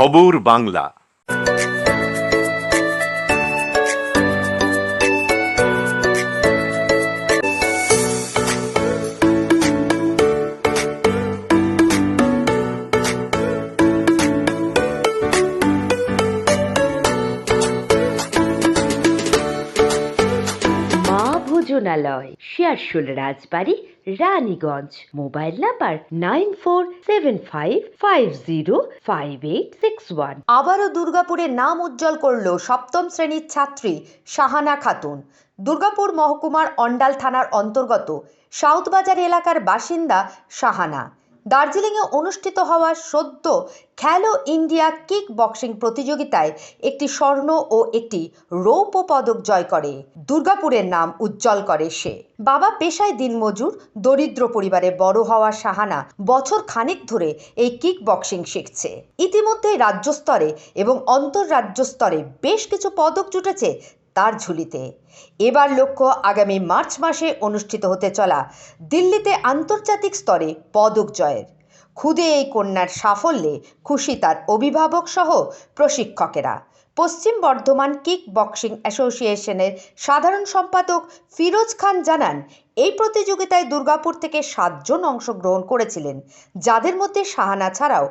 খবর বাংলা। ভোজনালয় Searsole Rajbari, Raniganj. Mobile number nine four seven five five zero five eight six one. আবারও দুর্গাপুরে নাম উজ্জ্বল করল সপ্তম শ্রেণির ছাত্রী শাহানা খাতুন। দুর্গাপুর মহকুমার অন্ডাল থানার অন্তর্গত সাউথবাজার এলাকার বাসিন্দা শাহানা। দার্জিলিংয়ে অনুষ্ঠিত হওয়া সদ্য খেলো ইন্ডিয়া কিক বক্সিং প্রতিযোগিতায় একটি স্বর্ণ ও একটি রৌপ্য পদক জয় করে। দুর্গাপুরের নাম উজ্জ্বল করে সে। বাবা পেশায় দিনমজুর, দরিদ্র পরিবারে বড় হওয়া সাহানা বছর খানেক ধরে এই কিক বক্সিং শিখছে। ইতিমধ্যে রাজ্য স্তরে এবং অন্তর্রাজ্য স্তরে বেশ কিছু পদক জুটেছে তার ঝুলিতে। এবার লক্ষ্য আগামী মার্চ মাসে অনুষ্ঠিত হতে চলা দিল্লিতে আন্তর্জাতিক স্তরে পদক জয়ের। খুদে এই কন্যার সাফল্যে খুশি তার অভিভাবক সহ প্রশিক্ষকেরা। পশ্চিম বর্ধমান কিক বক্সিং অ্যাসোসিয়েশনের সাধারণ সম্পাদক ফিরোজ খান জানান, এই প্রতিযোগিতায় দুর্গাপুর থেকে সাতজন অংশগ্রহণ করেছিলেন, যাদের মধ্যে শাহানা ছাড়াও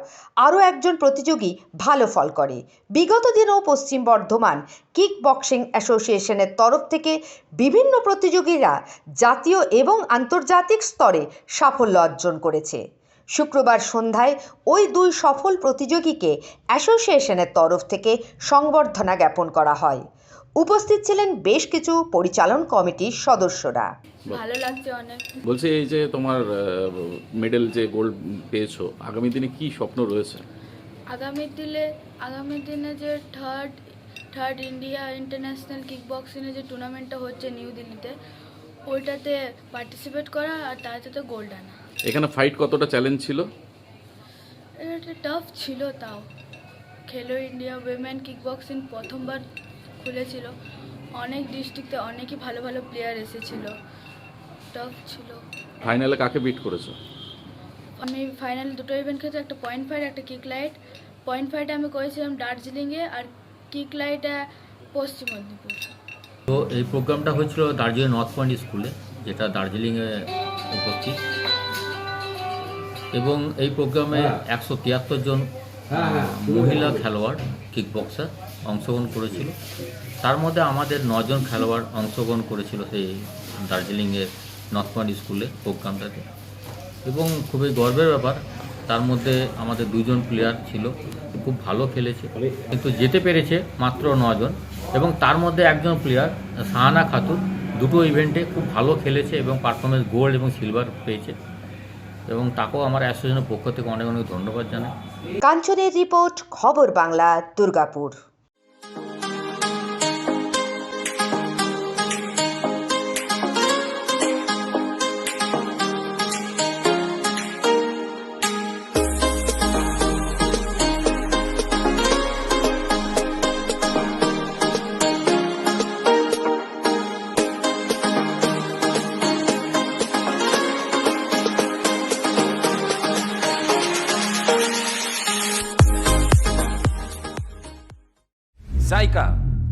আরও একজন প্রতিযোগী ভালো ফল করে। বিগত দিনেও পশ্চিম বর্ধমান কিক বক্সিং অ্যাসোসিয়েশনের তরফ থেকে বিভিন্ন প্রতিযোগীরা জাতীয় এবং আন্তর্জাতিক স্তরে সাফল্য অর্জন করেছে। শুক্রবার সন্ধ্যায় ওই দুই সফল প্রতিযোগীকে অ্যাসোসিয়েশনের তরফ থেকে সংবর্ধনা জ্ঞাপন করা হয়। উপস্থিত ছিলেন বেশ কিছু পরিচালন কমিটির সদস্যরা। ভালো লাগছে অনেক। বলছি এই যে তোমার মেডেল যে গোল্ড পেয়েছ আগামী দিনে কি স্বপ্ন রয়েছে? আগামী দিনে আগামী দিনে যে third third India international kick বক্সিংয়ের যে টুর্নামেন্টটা হচ্ছে নিউ দিল্লিতে ওইটাতে পার্টিসিপেট করা আর তাতে গোল্ড আনা। এখানে ফাইট কতটা চ্যালেঞ্জ ছিল? এটা টাফ ছিল তাও। খেলো ইন্ডিয়া উইমেন কিক বক্সিং প্রথমবার খুলেছিল। অনেক ডিস্ট্রিক্টে অনেকই ভালো ভালো প্লেয়ার এসেছিল। টাফ ছিল। ফাইনালে কাকে বিট করেছ? আমি ফাইনাল দুটো ইভেন্ট খেয়েছি একটা পয়েন্ট ফাইট একটা কিক লাইট পয়েন্ট ফাইটে আমি করেছিলাম দার্জিলিংয়ে আর কিক লাইটে পশ্চিম মেদিনীপুর তো এই প্রোগ্রামটা হয়েছিল দার্জিলিং নর্থ পয়েন্ট স্কুলে যেটা দার্জিলিংয়ে উপস্থিত। এবং এই প্রোগ্রামে একশো তিয়াত্তর জন মহিলা খেলোয়াড় কিক বক্সার অংশগ্রহণ করেছিল। তার মধ্যে আমাদের নজন খেলোয়াড় অংশগ্রহণ করেছিল সেই দার্জিলিংয়ের নর্থ পয়েন্ট স্কুলে প্রোগ্রামটাতে। এবং খুবই গর্বের ব্যাপার তার মধ্যে আমাদের দুজন প্লেয়ার ছিল খুব ভালো খেলেছে। কিন্তু যেতে পেরেছে মাত্র নজন। এবং তার মধ্যে একজন প্লেয়ার সাহানা খাতুন দুটো ইভেন্টে খুব ভালো খেলেছে এবং পারফরমেন্স গোল্ড এবং সিলভার পেয়েছে। এবং তাকেও আমার অ্যাসোসিয়েশনের পক্ষ থেকে অনেক অনেক ধন্যবাদ জানাই। কাঞ্চনের রিপোর্ট, খবর Bangla, Durgapur. Zaika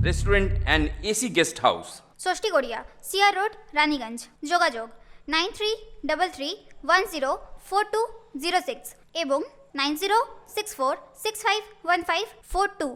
restaurant and AC guest house Shashthi Garia CR road Raniganj যোগাযোগ nine three double three one zero four two zero six এবং nine zero six four six five one five four two.